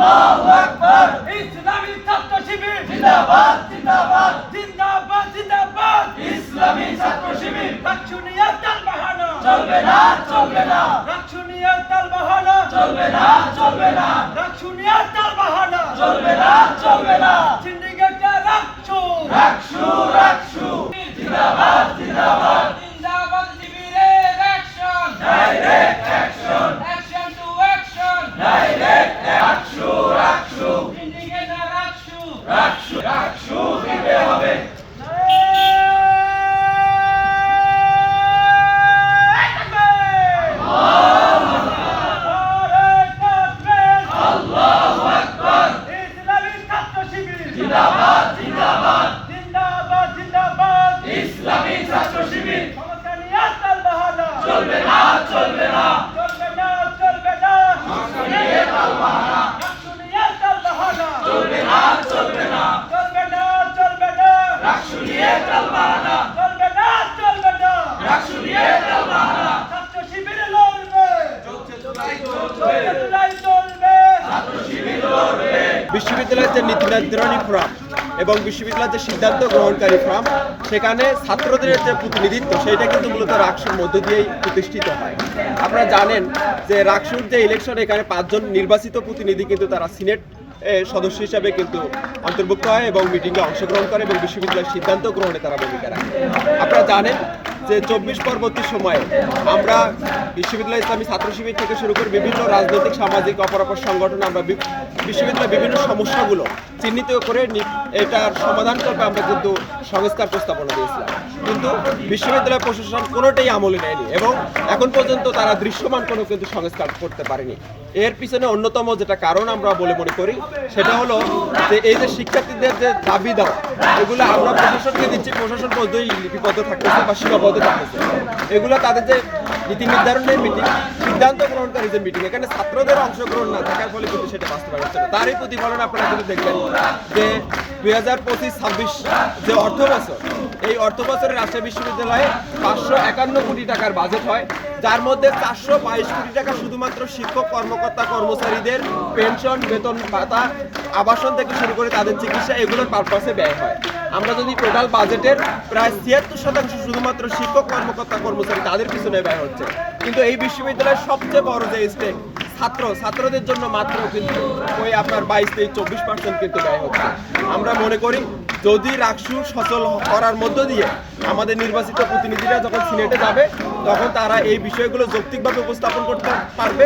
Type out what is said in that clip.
আল্লাহু আকবার। ইসলামী ছাত্র শিবির। জিন্দাবাদ জিন্দাবাদ। জিন্দাবাদ জিন্দাবাদ। ইসলামী ছাত্র শিবির। রাখুনিয়া তাল বাহানা। চলবে না চলবে না। রাখুনিয়া তাল বাহানা। চলবে না চলবে না। রাখুনিয়া তাল বাহানা। চলবে না চলবে না সিন্ডিকেটে রাখছু রাখসু রাখসু জিন্দাবাদ জিন্দাবাদ জিন্দাবাদ শিবিরের action direct action action to action direct RAKSU RAKSU সিন্ডিকেটে RAKSU RAKSU RAKSU দিতে হবে আল্লাহু আকবার ইসলামী ছাত্র শিবির জিন্দাবাদ জিন্দাবাদ জিন্দাবাদ জিন্দাবাদ ইসলামী ছাত্র শিবির সমস্যা তাল বাহানা চলবে না চলবে না চলবে না চলবে না নিয়ে তাল বাহানা রাখশুনিয়া তাল বাহানা চলবে না। চলবে না চলবে না। চলবে না রাখসু নিয়ে চলবে না চলবে না। রাখসু নিয়ে তাল বাহানা। ছাত্র শিবিরে লড়বে। চলছে চলছে। চলবে চলবে। ছাত্র শিবির লড়বে। বিশ্ববিদ্যালয়ের যে নীতি নির্ধারণী ফোরাম এবং বিশ্ববিদ্যালয়ের যে সিদ্ধান্ত গ্রহণকারী ফোরাম সেখানে ছাত্রদের যে প্রতিনিধিত্ব সেইটা কিন্তু মূলত রাকসুর মধ্য দিয়েই প্রতিষ্ঠিত হয়। আপনারা জানেন যে রাকসুর যে ইলেকশন এখানে পাঁচজন নির্বাচিত প্রতিনিধি কিন্তু তারা সিনেট সদস্য হিসাবে কিন্তু অন্তর্ভুক্ত হয় এবং মিটিংয়ে অংশগ্রহণ করে এবং বিশ্ববিদ্যালয়ের সিদ্ধান্ত গ্রহণে তারা ভূমিকা রাখে। আপনারা জানেন যে চব্বিশ পরবর্তী সময়ে আমরা বিশ্ববিদ্যালয় ইসলামী ছাত্র শিবির থেকে শুরু করে বিভিন্ন রাজনৈতিক, সামাজিক, অপরাপর সংগঠন, আমরা বিশ্ববিদ্যালয়ের বিভিন্ন সমস্যাগুলো চিহ্নিত করে এটার সমাধান করবে আমরা কিন্তু সংস্কার প্রস্তাবনা দিয়েছিলাম। কিন্তু বিশ্ববিদ্যালয় প্রশাসন কোনোটাই আমলে নেয়নি এবং এখন পর্যন্ত তারা দৃশ্যমান কোনো কিন্তু সংস্কার করতে পারেনি। এর পিছনে অন্যতম যেটা কারণ আমরা বলে মনে করি, সেটা হলো যে এই যে শিক্ষার্থীদের যে দাবি দেওয়া, এগুলো আমরা প্রশাসনকে দিচ্ছি, প্রশাসন পর্যন্তই লিপিবদ্ধ থাকতেছে বা সীমাবদ্ধ থাকতেছে। এগুলো তাদের যে নীতি নির্ধারণের মিটিং সিদ্ধান্ত গ্রহণকারী যে মিটিং এখানে ছাত্রদের অংশগ্রহণ না থাকার ফলে কিন্তু সেটা বাস্তবায়ন হচ্ছে না। তারই প্রতিফলন আপনারা কিন্তু দেখবেন যে দুই হাজার পঁচিশ, ছাব্বিশ যে অর্থ বছর এই অর্থ বছরে রাজশাহী বিশ্ববিদ্যালয়ে পাঁচশো একান্ন কোটি টাকার বাজেট হয়। যার মধ্যে চারশো বাইশ কোটি টাকা শুধুমাত্র শিক্ষক, কর্মকর্তা, কর্মচারীদের পেনশন, বেতন ভাতা, আবাসন থেকে শুরু করে তাদের চিকিৎসা এগুলোর পারপাসে ব্যয় হয়। আমরা যদি টোটাল বাজেটের প্রায় ছিয়াত্তর শতাংশ শুধুমাত্র শিক্ষক, কর্মকর্তা, কর্মচারী তাদের পিছনে ব্যয় হচ্ছে। কিন্তু এই বিশ্ববিদ্যালয়ের সবচেয়ে বড় যে স্টেক ছাত্র, ছাত্রদের জন্য মাত্র কিন্তু ওই আপনার বাইশ থেকে চব্বিশ পার্সেন্ট কিন্তু ব্যয় হচ্ছে। আমরা মনে করি, যদি রাকসু সচল করার মধ্য দিয়ে আমাদের নির্বাচিত প্রতিনিধিরা যখন সিনেটে যাবে, তখন তারা এই বিষয়গুলো যৌক্তিকভাবে উপস্থাপন করতে পারবে।